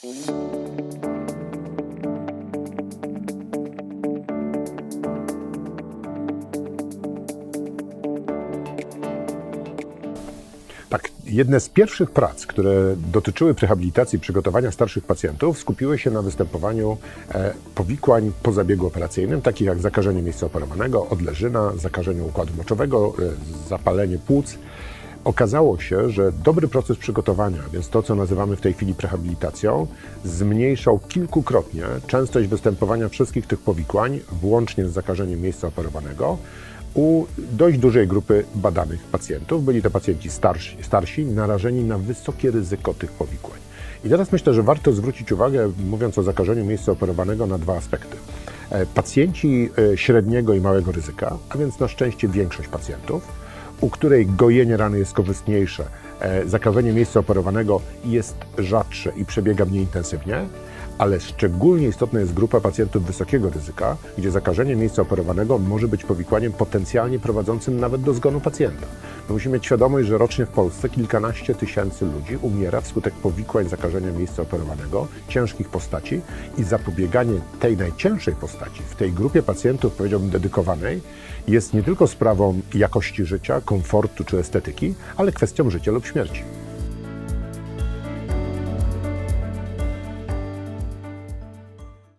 Tak, jedne z pierwszych prac, które dotyczyły rehabilitacji i przygotowania starszych pacjentów, skupiły się na występowaniu e, powikłań po zabiegu operacyjnym, takich jak zakażenie miejsca operowanego, odleżyna, zakażenie układu moczowego, e, zapalenie płuc. Okazało się, że dobry proces przygotowania, więc to, co nazywamy w tej chwili rehabilitacją, zmniejszał kilkukrotnie częstość występowania wszystkich tych powikłań, włącznie z zakażeniem miejsca operowanego, u dość dużej grupy badanych pacjentów. Byli to pacjenci starsi, starsi narażeni na wysokie ryzyko tych powikłań. I teraz myślę, że warto zwrócić uwagę, mówiąc o zakażeniu miejsca operowanego, na dwa aspekty. E, Pacjenci e, średniego i małego ryzyka, a więc na szczęście większość pacjentów, u której gojenie rany jest korzystniejsze, e, zakażenie miejsca operowanego jest rzadsze i przebiega mniej intensywnie, ale szczególnie istotna jest grupa pacjentów wysokiego ryzyka, gdzie zakażenie miejsca operowanego może być powikłaniem potencjalnie prowadzącym nawet do zgonu pacjenta. My musimy mieć świadomość, że rocznie w Polsce kilkanaście tysięcy ludzi umiera wskutek powikłań zakażenia miejsca operowanego, ciężkich postaci i zapobieganie tej najcięższej postaci w tej grupie pacjentów, powiedziałbym, dedykowanej, jest nie tylko sprawą jakości życia, komfortu czy estetyki, ale kwestią życia lub śmierci.